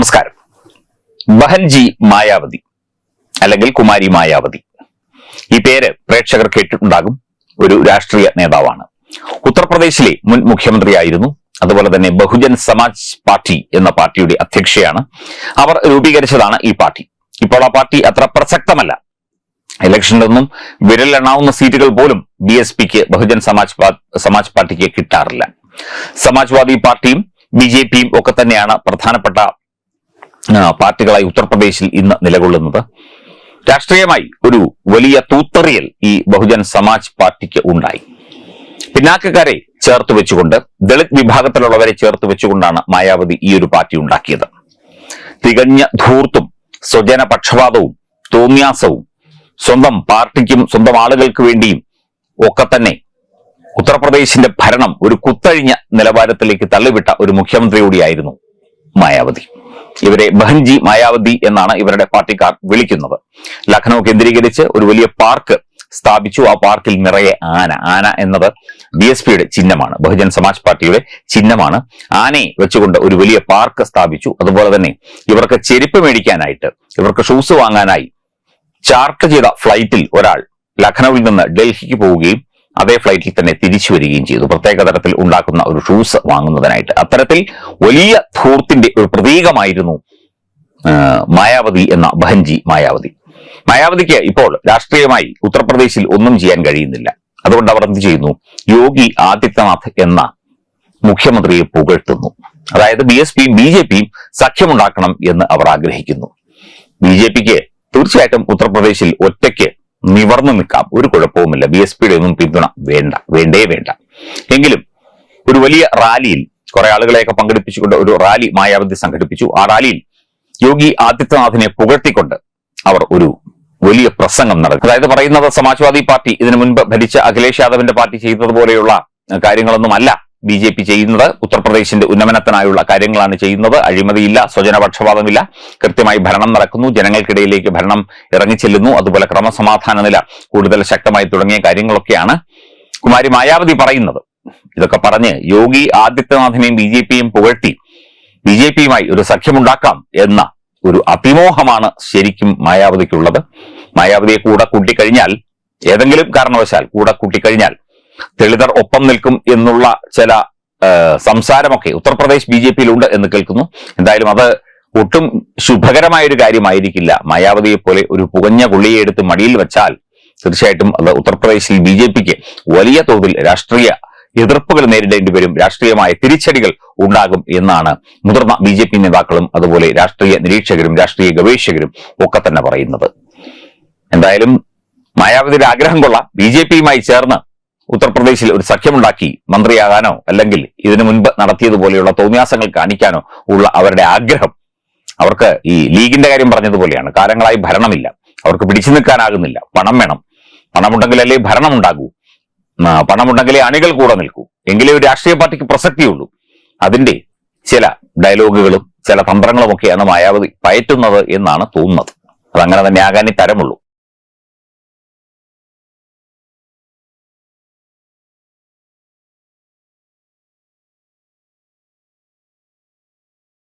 നമസ്കാരം. ബഹൻജി മായാവതി അല്ലെങ്കിൽ കുമാരി മായാവതി. ഈ പേര് പ്രേക്ഷകർ കേട്ടിട്ടുണ്ടാകും. ഒരു രാഷ്ട്രീയ നേതാവാണ്. ഉത്തർപ്രദേശിലെ മുൻ മുഖ്യമന്ത്രിയായിരുന്നു. അതുപോലെ തന്നെ ബഹുജൻ സമാജ് പാർട്ടി എന്ന പാർട്ടിയുടെ അധ്യക്ഷയാണ്. അവർ രൂപീകരിച്ചതാണ് ഈ പാർട്ടി. ഇപ്പോൾ ആ പാർട്ടി അത്ര പ്രസക്തമല്ല. ഇലക്ഷനിലൊന്നും വിരലെണ്ണാവുന്ന സീറ്റുകൾ പോലും ബി എസ് പിക്ക് ബഹുജൻ സമാജ് സമാജ് പാർട്ടിക്ക് കിട്ടാറില്ല. സമാജ്വാദി പാർട്ടിയും ബി ജെ പിയും ഒക്കെ തന്നെയാണ് പ്രധാനപ്പെട്ട പാർട്ടികളായി ഉത്തർപ്രദേശിൽ ഇന്ന് നിലകൊള്ളുന്നത്. രാഷ്ട്രീയമായി ഒരു വലിയ തൂത്തറിയൽ ഈ ബഹുജൻ സമാജ് പാർട്ടിക്ക് ഉണ്ടായി. പിന്നാക്കക്കാരെ ചേർത്ത് വെച്ചുകൊണ്ട് ദളിത് വിഭാഗത്തിലുള്ളവരെ ചേർത്ത് വെച്ചുകൊണ്ടാണ് മായാവതി ഈ ഒരു പാർട്ടി ഉണ്ടാക്കിയത്. തികഞ്ഞ ധൂർത്തും സ്വജന പക്ഷപാതവും തോന്നിയാസവും സ്വന്തം പാർട്ടിക്കും സ്വന്തം ആളുകൾക്ക് വേണ്ടിയും ഒക്കെ തന്നെ ഉത്തർപ്രദേശിന്റെ ഭരണം ഒരു കുത്തഴിഞ്ഞ നിലവാരത്തിലേക്ക് തള്ളിവിട്ട ഒരു മുഖ്യമന്ത്രി കൂടിയായിരുന്നു മായാവതി. ഇവരെ ബഹൻജി മായാവതി എന്നാണ് ഇവരുടെ പാർട്ടിക്കാർ വിളിക്കുന്നത്. ലഖ്നൗ കേന്ദ്രീകരിച്ച് ഒരു വലിയ പാർക്ക് സ്ഥാപിച്ചു. ആ പാർക്കിൽ നിറയെ ആന. ആന എന്നത് ബി എസ് പിയുടെ ചിഹ്നമാണ്. ബഹുജൻ സമാജ് പാർട്ടിയുടെ ചിഹ്നമാണ്. ആനയെ വെച്ചുകൊണ്ട് ഒരു വലിയ പാർക്ക് സ്ഥാപിച്ചു. അതുപോലെ തന്നെ ഇവർക്ക് ചെരുപ്പ് മേടിക്കാനായിട്ട് ഇവർക്ക് ഷൂസ് വാങ്ങാനായി ചാർട്ട് ചെയ്ത ഫ്ലൈറ്റിൽ ഒരാൾ ലഖ്നൌവിൽ നിന്ന് ഡൽഹിക്ക് പോവുകയും അതേ ഫ്ലൈറ്റിൽ തന്നെ തിരിച്ചു വരികയും ചെയ്തു. പ്രത്യേക തരത്തിൽ ഉണ്ടാക്കുന്ന ഒരു ഷൂസ് വാങ്ങുന്നതിനായിട്ട്. അത്തരത്തിൽ വലിയ ധൂർത്തിന്റെ ഒരു പ്രതീകമായിരുന്നു മായാവതി എന്ന ബഹൻജി മായാവതി. മായാവതിക്ക് ഇപ്പോൾ രാഷ്ട്രീയമായി ഉത്തർപ്രദേശിൽ ഒന്നും ചെയ്യാൻ കഴിയുന്നില്ല. അതുകൊണ്ട് അവർ എന്ത് ചെയ്യുന്നു? യോഗി ആദിത്യനാഥ് എന്ന മുഖ്യമന്ത്രിയെ പുകഴ്ത്തുന്നു. അതായത് ബി എസ് പിയും ബി ജെ പിയും സഖ്യമുണ്ടാക്കണം എന്ന് അവർ ആഗ്രഹിക്കുന്നു. ബി ജെ പിക്ക് തീർച്ചയായിട്ടും ഉത്തർപ്രദേശിൽ ഒറ്റയ്ക്ക് നിവർന്നു നിൽക്കാം. ഒരു കുഴപ്പവുമില്ല. ബി എസ് പിയുടെ ഒന്നും പിന്തുണ വേണ്ട. വേണ്ടേ വേണ്ട. എങ്കിലും ഒരു വലിയ റാലിയിൽ കുറെ ആളുകളെയൊക്കെ പങ്കെടുപ്പിച്ചുകൊണ്ട് ഒരു റാലി മായാവതി സംഘടിപ്പിച്ചു. ആ റാലിയിൽ യോഗി ആദിത്യനാഥിനെ പുകഴ്ത്തിക്കൊണ്ട് അവർ ഒരു വലിയ പ്രസംഗം നടത്തി. അതായത് പറയുന്നത് സമാജ്വാദി പാർട്ടി ഇതിനു മുൻപ് ഭരിച്ച അഖിലേഷ് യാദവിന്റെ പാർട്ടി ചെയ്തതുപോലെയുള്ള കാര്യങ്ങളൊന്നുമല്ല. ബി ജെ പി ചെയ്യുന്നത്. ഉത്തർപ്രദേശിന്റെ ഉന്നമനത്തിനായുള്ള കാര്യങ്ങളാണ് ചെയ്യുന്നത്. അഴിമതിയില്ല സ്വജനപക്ഷപാതമില്ല. കൃത്യമായി ഭരണം നടക്കുന്നു. ജനങ്ങൾക്കിടയിലേക്ക് ഭരണം ഇറങ്ങിച്ചെല്ലുന്നു അതുപോലെ ക്രമസമാധാന നില കൂടുതൽ ശക്തമായി തുടങ്ങിയ കാര്യങ്ങളൊക്കെയാണ് കുമാരി മായാവതി പറയുന്നത്. ഇതൊക്കെ പറഞ്ഞ് യോഗി ആദിത്യനാഥിനെയും ബി ജെ പിയും പുകഴ്ത്തി ബി ജെ പിയുമായി ഒരു സഖ്യമുണ്ടാക്കാം എന്ന ഒരു അതിമോഹമാണ് ശരിക്കും മായാവതിക്കുള്ളത്. മായാവതിയെ കൂടെ കൂട്ടിക്കഴിഞ്ഞാൽ ഏതെങ്കിലും കാരണവശാൽ കൂടെ കൂട്ടിക്കഴിഞ്ഞാൽ ദളിതർ ഒപ്പം നിൽക്കും എന്നുള്ള ചില സംസാരമൊക്കെ ഉത്തർപ്രദേശ് ബി ജെ പിയിലുണ്ട് എന്ന് കേൾക്കുന്നു. എന്തായാലും അത് ഒട്ടും ശുഭകരമായ ഒരു കാര്യമായിരിക്കില്ല. മായാവതിയെ പോലെ ഒരു പുകഞ്ഞ പുള്ളിയെ എടുത്ത് മടിയിൽ വെച്ചാൽ തീർച്ചയായിട്ടും അത് ഉത്തർപ്രദേശിൽ ബി ജെ പിക്ക് വലിയ തോതിൽ രാഷ്ട്രീയ എതിർപ്പുകൾ നേരിടേണ്ടി വരും. രാഷ്ട്രീയമായ തിരിച്ചടികൾ ഉണ്ടാകും എന്നാണ് മുതിർന്ന ബി ജെ പി നേതാക്കളും അതുപോലെ രാഷ്ട്രീയ നിരീക്ഷകരും രാഷ്ട്രീയ ഗവേഷകരും ഒക്കെ തന്നെ പറയുന്നത്. എന്തായാലും മായാവതിയുടെ ആഗ്രഹം കൊള്ളാം. ബി ജെ പിയുമായി ചേർന്ന് ഉത്തർപ്രദേശിൽ ഒരു സഖ്യമുണ്ടാക്കി മന്ത്രിയാകാനോ അല്ലെങ്കിൽ ഇതിനു മുൻപ് നടത്തിയതുപോലെയുള്ള തോന്നിയാസങ്ങൾ കാണിക്കാനോ ഉള്ള അവരുടെ ആഗ്രഹം അവർക്ക് ഈ ലീഗിന്റെ കാര്യം പറഞ്ഞതുപോലെയാണ്. കാലങ്ങളായി ഭരണമില്ല. അവർക്ക് പിടിച്ചു നിൽക്കാനാകുന്നില്ല. പണം വേണം. പണമുണ്ടെങ്കിലല്ലേ ഭരണം ഉണ്ടാകൂ പണമുണ്ടെങ്കിലേ അണികൾ കൂടെ നിൽക്കൂ. എങ്കിലേ ഒരു രാഷ്ട്രീയ പാർട്ടിക്ക് പ്രസക്തിയുള്ളൂ അതിന്റെ ചില ഡയലോഗുകളും ചില തന്ത്രങ്ങളും ഒക്കെയാണ് മായാവതി പയറ്റുന്നത് എന്നാണ് തോന്നുന്നത്. അതങ്ങനെ തന്നെ ആകാനേ തരമുള്ളൂ.